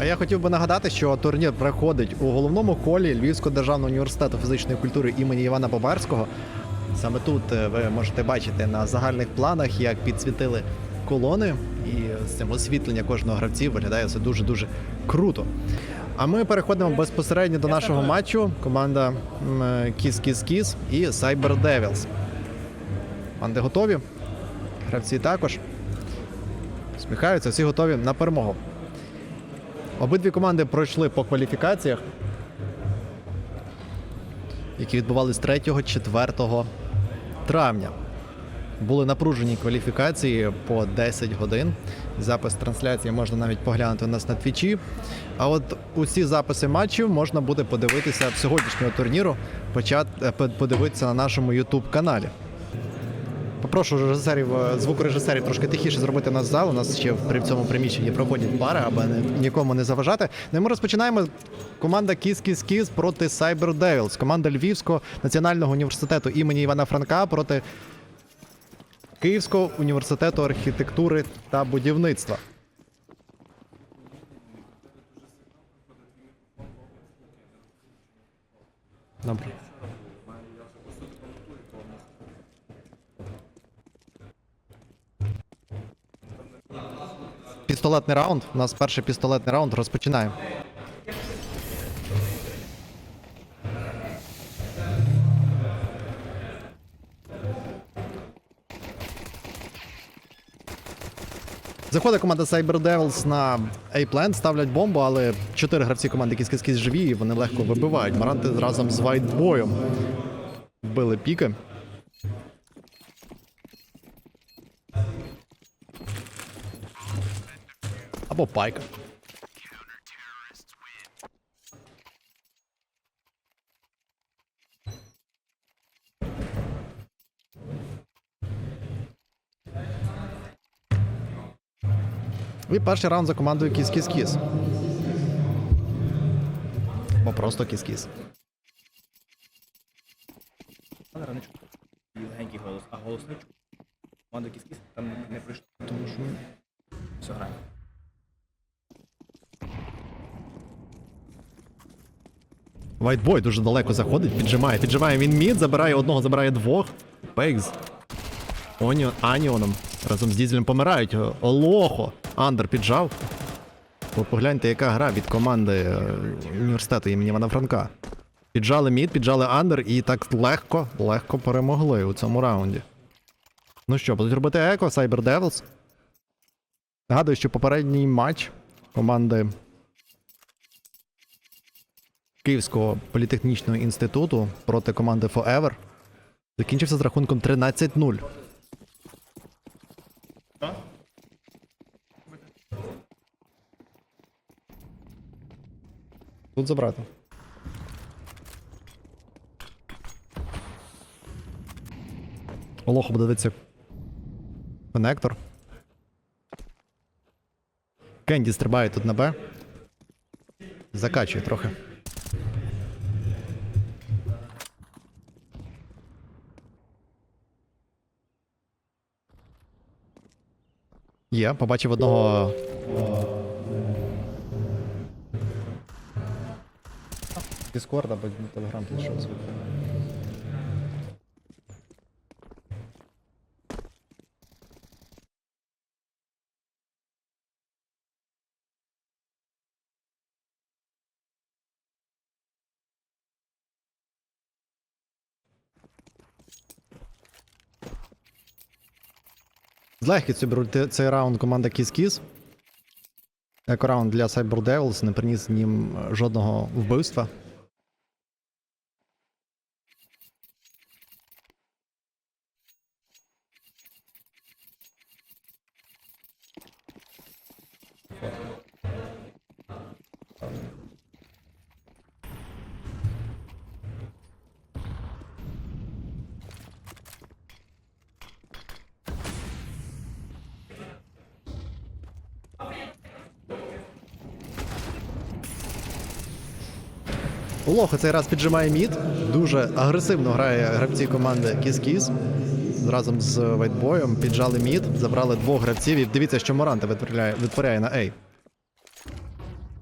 А я хотів би нагадати, що турнір проходить у головному холі Львівського державного університету фізичної культури імені Івана Бобарського. Саме тут е, ви можете бачити на загальних планах, як підсвітили колони, і з цим освітлення кожного гравців виглядає це дуже дуже круто. А ми переходимо безпосередньо до нашого матчу. Команда Кіс Кіс Кіс і Cyber Devils. Команди готові. Гравці також. Сміхаються, всі готові на перемогу. Обидві команди пройшли по кваліфікаціях, які відбувалися 3-4 травня. Були напружені кваліфікації по 10 годин. Запис трансляції можна навіть поглянути у нас на твічі. А от усі записи матчів можна буде подивитися в сьогоднішнього турніру, почати е, подивитися на нашому YouTube Попрошу режисерів, е, звукорежисерів трошки тихіше зробити нас зал. У нас ще при цьому приміщенні проходять пари, аби нікому не заважати. Ну ми розпочинаємо. Команда Кіс Кіс Кіс проти Cyber Devils. Команда Львівського національного університету імені Івана Франка проти Київського університету архітектури та будівництва. Добре. Пістолетний раунд. У нас перший пістолетний раунд. Розпочинаємо. Заходить команда Cyber Devils на A-Plant, ставлять бомбу, але чотири гравці команди Кіс-Кіс-Кіс живі, і вони легко вибивають. Маранти разом з Вайтбоєм вбили піки. Або пайка. І перший раунд за командою Кіс-Кіс-Кіс. Бо просто Кіс-Кіс. Пане Раничку. І легенький голос, а голос не чув. Команда кіс-кіс там не, не прийшло. Тому що Все, граємо. Вайтбой дуже далеко заходить, піджимає, піджимає він мід, забирає одного, забирає двох. Пейкс. Оніон, Аніоном разом з Дізелем помирають. Олохо. Андер піджав. Ви погляньте, яка гра від команди е, університету імені Івана Франка. Піджали мід, піджали андер і так легко, легко перемогли у цьому раунді. Ну що, будуть робити еко, Cyber Devils. Нагадую, що попередній матч команди Київського політехнічного інституту проти команди Forever закінчився з рахунком 13-0. Тут забрати. Олоху буде дивитися коннектор. Кенді стрибає тут на Б. Закачує трохи. Є, побачив одного. Дискорд або на Телеграм підійшов. З легкістю беруть цей раунд команда Кіс-Кіс. Еко-раунд для Cyber Devils не приніс їм е, жодного вбивства. Лохо цей раз піджимає мід. Дуже агресивно грає гравці команди Kiss-Kiss. Разом з Вайтбоєм піджали мід, забрали двох гравців. І дивіться, що Моранта витворяє, витворяє на A.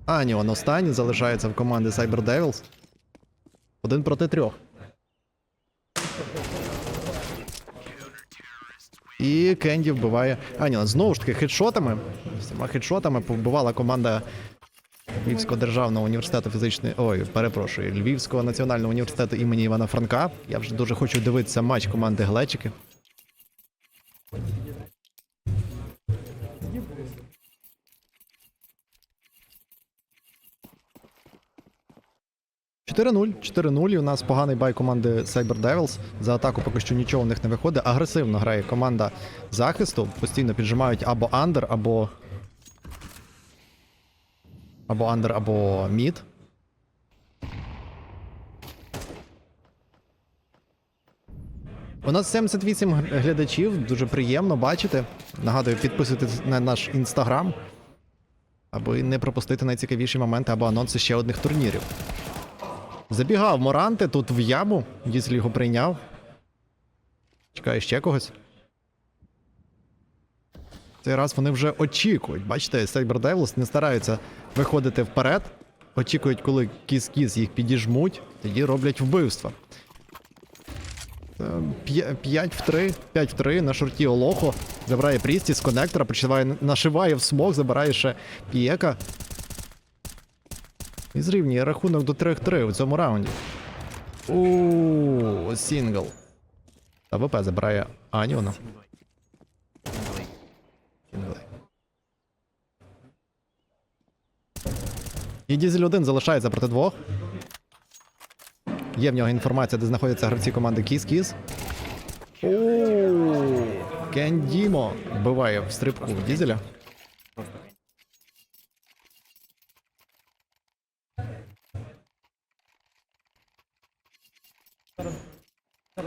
Аніон останній залишається в команди Cyber Devils. Один проти трьох. І Кенді вбиває Аніон. Знову ж таки, хедшотами. Всіма хедшотами побивала команда Львівського державного університету фізичної. Ой, перепрошую, Львівського національного університету імені Івана Франка. Я вже дуже хочу дивитися матч команди Глечики. – 4-0. 4-0. І у нас поганий бай команди Cyber Devils. За атаку поки що нічого у них не виходить. Агресивно грає команда захисту. Постійно піджимають або андер, або. Або андер, або мід. У нас 78 глядачів, дуже приємно бачити. Нагадую, підписуйтесь на наш інстаграм, аби не пропустити найцікавіші моменти або анонси ще одних турнірів. Забігав Моранте тут в яму, Дізель його прийняв. Чекає ще когось. Цей раз вони вже очікують. Бачите, Cyber Devils не стараються виходити вперед. Очікують, коли кіс-кіс їх підіжмуть, тоді роблять вбивства. 5 в 3, 5 в 3 на шорті Олохо. Забирає Прісті з коннектора, починає, нашиває в смок, забирає ще Пієка. І зрівнює рахунок до 3-3 у цьому раунді. Ууу, сінгл. АВП забирає Аніона. І Дізель 1 залишається проти двох. Є в нього інформація, де знаходяться гравці команди Кіс-Кіс. Ооо, Кендімо вбиває в стрибку Дізеля.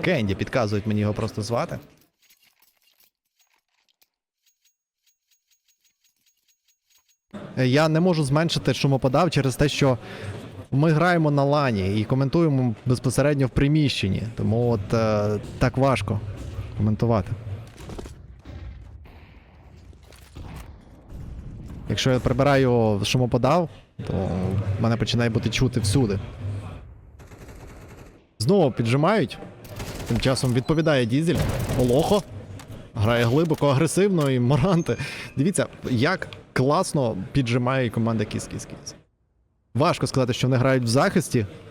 Кенді підказують мені його просто звати. Я не можу зменшити шумоподав через те, що ми граємо на лані і коментуємо безпосередньо в приміщенні. Тому от е, так важко коментувати. Якщо я прибираю шумоподав, то мене починає бути чути всюди. Знову піджимають. Тим часом відповідає Дізель. Олохо. Грає глибоко, агресивно і Моранте. Дивіться, як класно піджимає команда Кіс Кіс Кіс. Важко сказати, що вони грають в захисті. —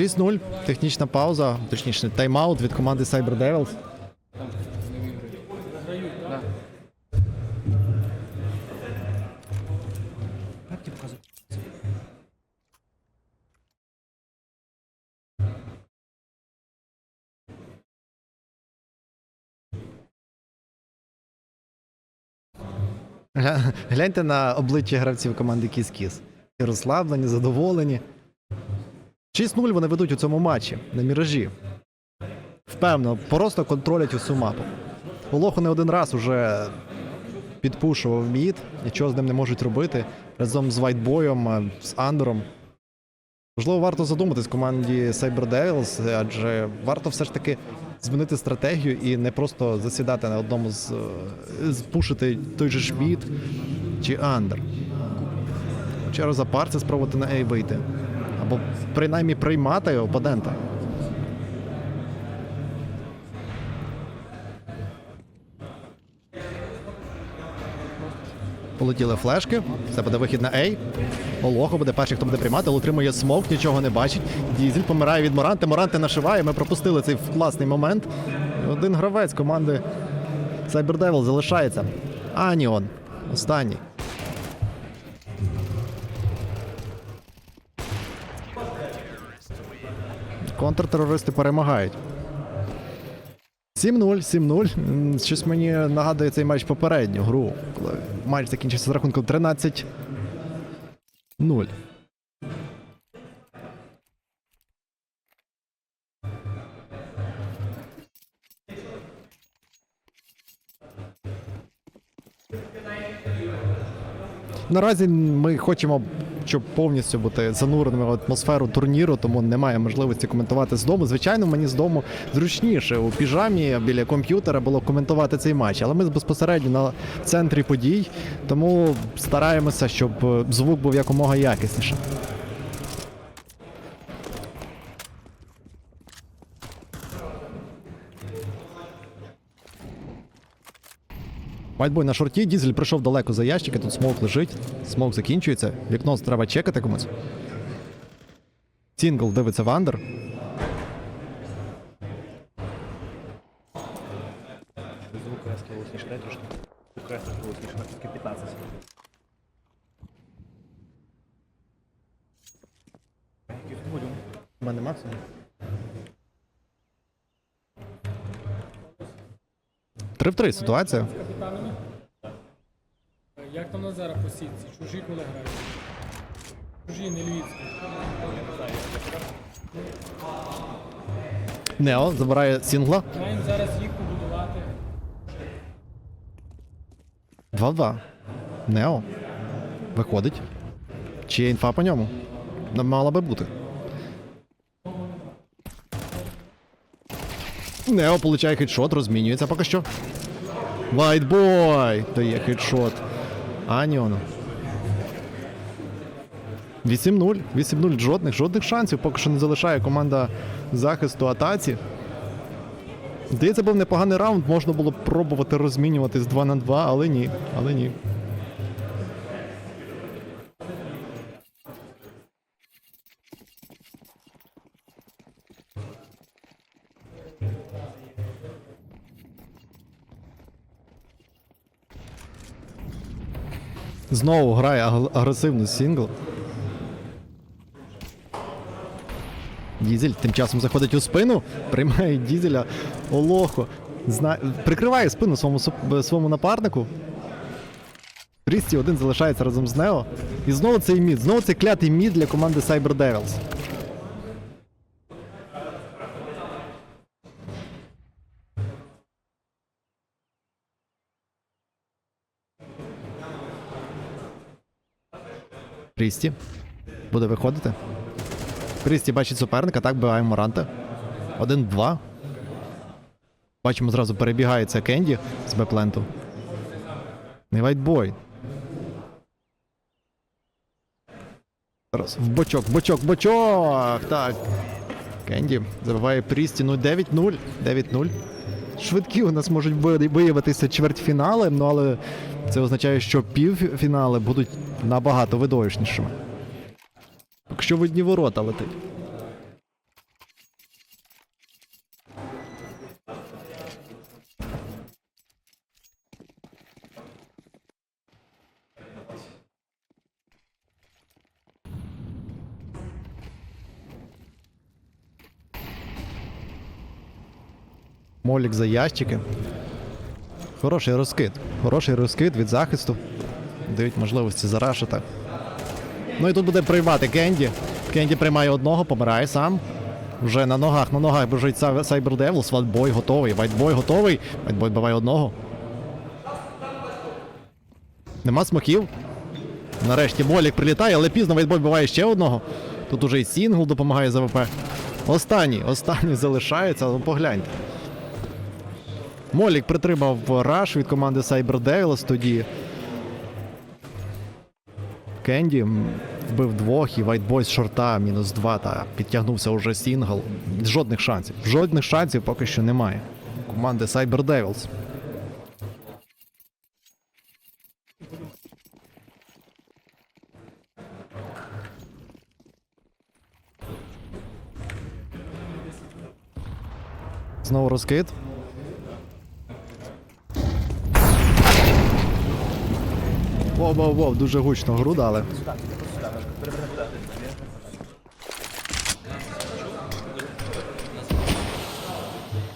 6-0. Технічна пауза, точніше, тайм-аут від команди Cyber Devils. Гляньте на обличчя гравців команди Кіс-Кіс. Розслаблені, задоволені. 6-0 вони ведуть у цьому матчі на міражі. Впевнено, просто контролять усю мапу. Олоху не один раз уже підпушував мід, нічого з ним не можуть робити. Разом з Вайтбоєм, е, з Андером. Можливо, варто задуматись команді Cyber Devils, адже варто все ж таки змінити стратегію і не просто засідати на одному з, е, спушити той же ж мід чи Андер. Чи розапарця спробувати на A вийти. Або принаймні приймати опонента. Полетіли флешки. Це буде вихід на A. Олохо буде перший, хто буде приймати, але отримує смок, нічого не бачить. Дізель помирає від Моранти. Моранти нашиває. Ми пропустили цей класний момент. Один гравець команди Cyber Devil залишається. Аніон. Останній. Контртерористи перемагають. 7-0, 7-0. Щось мені нагадує цей матч попередню гру, коли матч закінчився з рахунком 13. 0. Наразі ми хочемо, щоб повністю бути зануреними в атмосферу турніру, тому немає можливості коментувати з дому. Звичайно, мені з дому зручніше у піжамі біля комп'ютера було коментувати цей матч, але ми безпосередньо на центрі подій, тому стараємося, щоб звук був якомога якісніше. Вайтбой на шорті, дізель прийшов далеко за ящики, тут смок лежить, смок закінчується, вікно треба чекати комусь. Сінгл дивиться в андер. Звук резко голосніше, дай трошки. Звук резко голосніше, на тільки 15. Який тут волюм? У мене максимум. Три в три ситуація. капітанами. Як там Назара по сітці? Чужі коли грають? Чужі, не львівські. Нео забирає сінгла. Маємо зараз їх побудувати. 2-2. Нео. Виходить. Чи є інфа по ньому? Мала би бути. Нео получає хедшот, розмінюється поки що. Вайтбой! Дає хедшот. Аніону. 8-0. 8-0. Жодних, жодних шансів. Поки що не залишає команда захисту атаці. Здається, був непоганий раунд, можна було б пробувати розмінюватись 2 на 2, але ні. Але ні. Знову грає агресивний сингл. Дізель тим часом заходить у спину, приймає дізеля Олохо. Зна... Прикриває спину своєму, своєму напарнику. Крісті один залишається разом з Нео. І знову цей мід. Знову цей клятий мід для команди Cyber Devils. Крісті. Буде виходити. Крісті бачить суперника, так биває Моранта. Один-два. Бачимо, зразу перебігається Кенді з Бепленту. Не вайтбой. Зараз в бочок, бочок, бочок! Так. Кенді забиває Прісті. Ну 9-0. 9-0. Швидкі у нас можуть виявитися чвертьфінали, ну але це означає, що півфінали будуть набагато видовищнішими. Якщо в одні ворота летить. Молік за ящики. Хороший розкид. Хороший розкид від захисту. Дають можливості зарашити. Ну і тут буде приймати Кенді. Кенді приймає одного, помирає сам. Вже на ногах, на ногах біжить Cyber Devils. Вайтбой готовий. Вайтбой готовий. Вайтбой биває одного. Нема смоків. Нарешті Молік прилітає, але пізно Вайтбой биває ще одного. Тут уже і Сінгл допомагає за ВП. Останній, останній залишається, ну погляньте. Молік притримав раш від команди Cyber Devils тоді. Кенді вбив двох і Вайтбой з шорта мінус два та підтягнувся уже сінгл. Жодних шансів. Жодних шансів поки що немає. Команди Cyber Devils. Знову розкид. Воу, воу, воу, дуже гучно гру дали.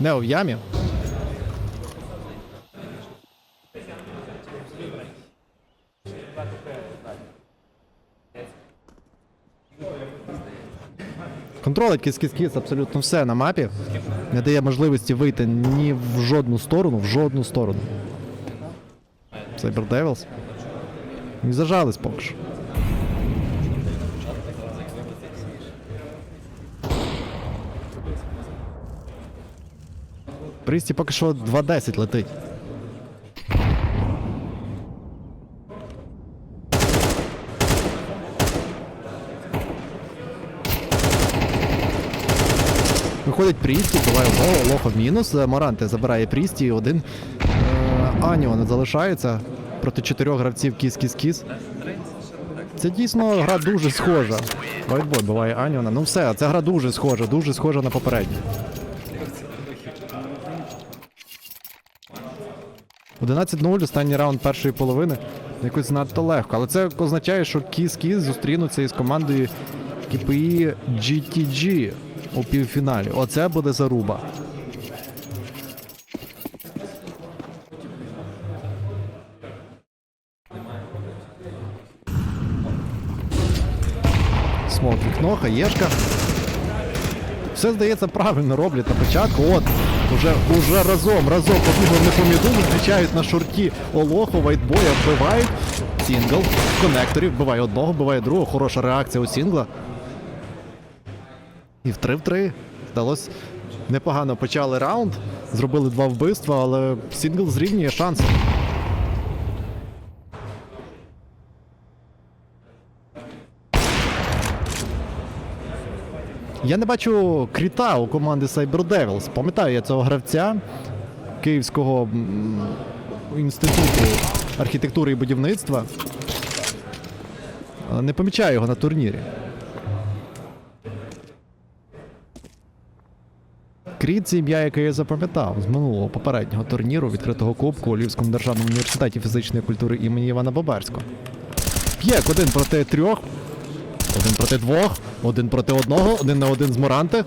Нео в ямі. Контролить кіс-кіс-кіс абсолютно все на мапі. Не дає можливості вийти ні в жодну сторону, в жодну сторону. Cyber Devils. І зажались поки що. Прісті поки що 2.10 летить. Виходить Прісті, буває лохо в мінус. Е, Моранте забирає Прісті, один е, Аніон залишається проти чотирьох гравців кіс-кіс-кіс. Це дійсно гра дуже схожа. Вайтбой буває Аніона. Ну все, ця гра дуже схожа, дуже схожа на попередню. 11-0, останній раунд першої половини. Якось надто легко. Але це означає, що Кіс-Кіс зустрінуться із командою KPI GTG у півфіналі. Оце буде заруба. Смок вікно, хаєшка. Все здається правильно роблять на початку. От, уже, уже разом, разом побігли не поміду, зустрічають на шорті Олоху, Вайтбоя, вбивають. Сінгл, конекторів, вбиває одного, вбиває другого. Хороша реакція у Сінгла. І в 3 в 3. Вдалося непогано почали раунд. Зробили два вбивства, але Сінгл зрівнює шанси. Я не бачу кріта у команди Cyber Devils. Пам'ятаю я цього гравця Київського інституту архітектури і будівництва. Не помічаю його на турнірі. Кріт це ім'я, яке я запам'ятав з минулого попереднього турніру відкритого кубку у Львівському державному університеті фізичної культури імені Івана Боберського. П'єк один проти трьох. Один проти двох, один проти одного, один на один з Моранте.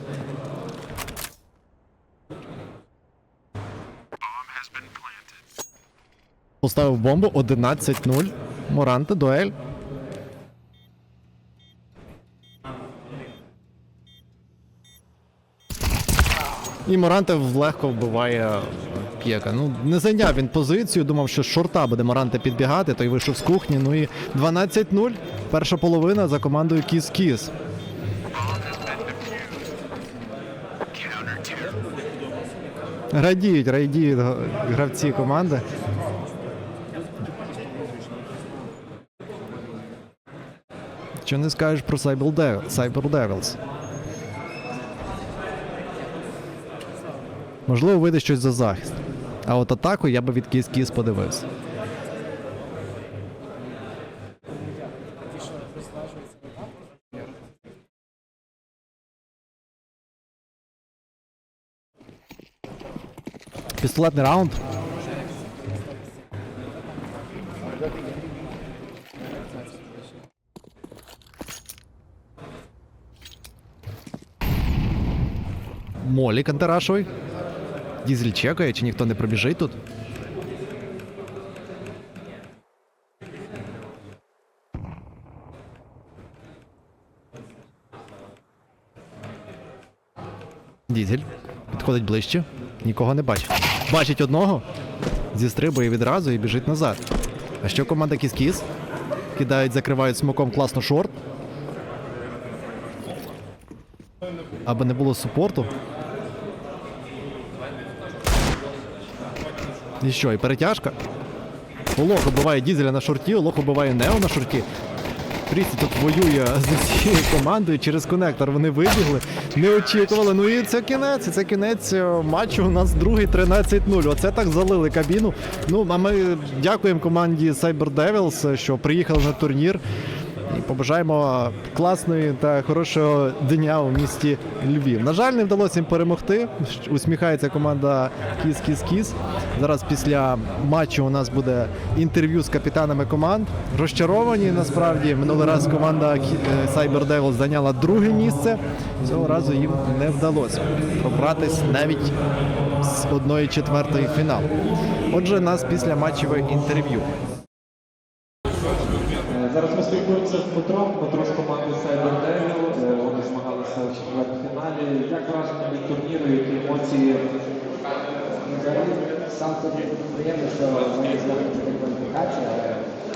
Поставив бомбу 11-0. Моранте, дуель. І Моранте легко вбиває П'єка. Ну, не зайняв він позицію, думав, що з шорта буде Моранте підбігати, той вийшов з кухні. Ну і 12-0. Перша половина за командою Кіс-Кіс. Радіють, радіють гравці команди. Що не скажеш про Cyber Devils? Можливо, вийде щось за захист. А от атаку я би від кіс-кіс подивився. Пістолетний раунд. Молік антирашовий. Дізель чекає, чи ніхто не пробіжить тут. Дізель. Підходить ближче. Нікого не бачить. Бачить одного. Зістрибує відразу і біжить назад. А що команда Кіс-Кіс? Кидають, закривають смоком класно шорт. Аби не було супорту. І що, і перетяжка? Олох убиває дізеля на шорті, Олох убиває Нео на шорті. Крісті тут воює з цією командою через конектор. Вони вибігли, не очікували. Ну і це кінець. Це кінець е, матчу. У нас другий 13-0. Оце так залили кабіну. Ну, а ми дякуємо команді Cyber Devils, е, що приїхали на турнір. Побажаємо класної та хорошого дня у місті Львів. На жаль, не вдалося їм перемогти. Усміхається команда Кіс Кіс Кіс. Зараз після матчу у нас буде інтерв'ю з капітанами команд. Розчаровані насправді. Минулий раз команда е, Cyber Devils зайняла друге місце. Цього разу їм не вдалося пробратись навіть з одної четвертої фінал. Отже, нас після матчеве інтерв'ю. Е, спілкуємося з Петром, Петро з команди Cyber Devil. Е, Вони змагалися в четвертьфіналі. Як враження від турніру, які емоції Взагалі, сам собі приємно, що ми зробили такі кваліфікації, але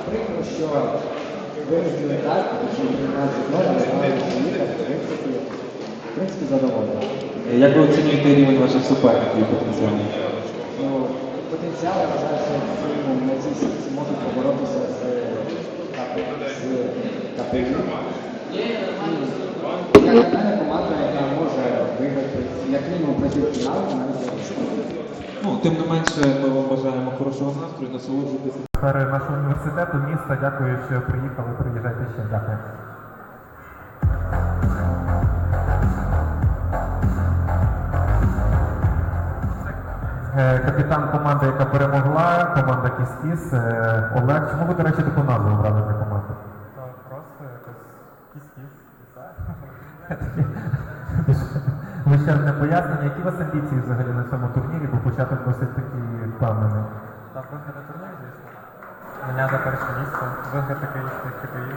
прикро, що вирішили так, що 19 ноль, але поїхати, в принципі, в принципі, задоволені. Як ви оцінюєте рівень ваших суперників потенціальних? Ну, потенціал, я вважаю, що на цій сітці можуть поборотися з КП, Ну, тим не менше, ми вам бажаємо хорошого настрою, насолоджуйтесь. Сфери нашого університету, міста. Дякую, що приїхали. Приїжджайте ще. Дякую. Капітан команди, яка перемогла, команда Кіс-Кіс. Е, Олег, чому ви, до речі, таку назву обрали для команди? Просто якось Кіс-Кіс. Вищерне пояснення. Які у вас амбіції взагалі на цьому турнірі, бо початок досить такий впевнений. Так, виграти турнір, звісно. Зайняти перше місце, виграти київських КПІ.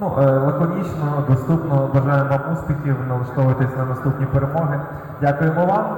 Ну, е, лаконічно, доступно. Бажаємо вам успіхів, налаштовуйтесь на наступні перемоги. Дякуємо вам.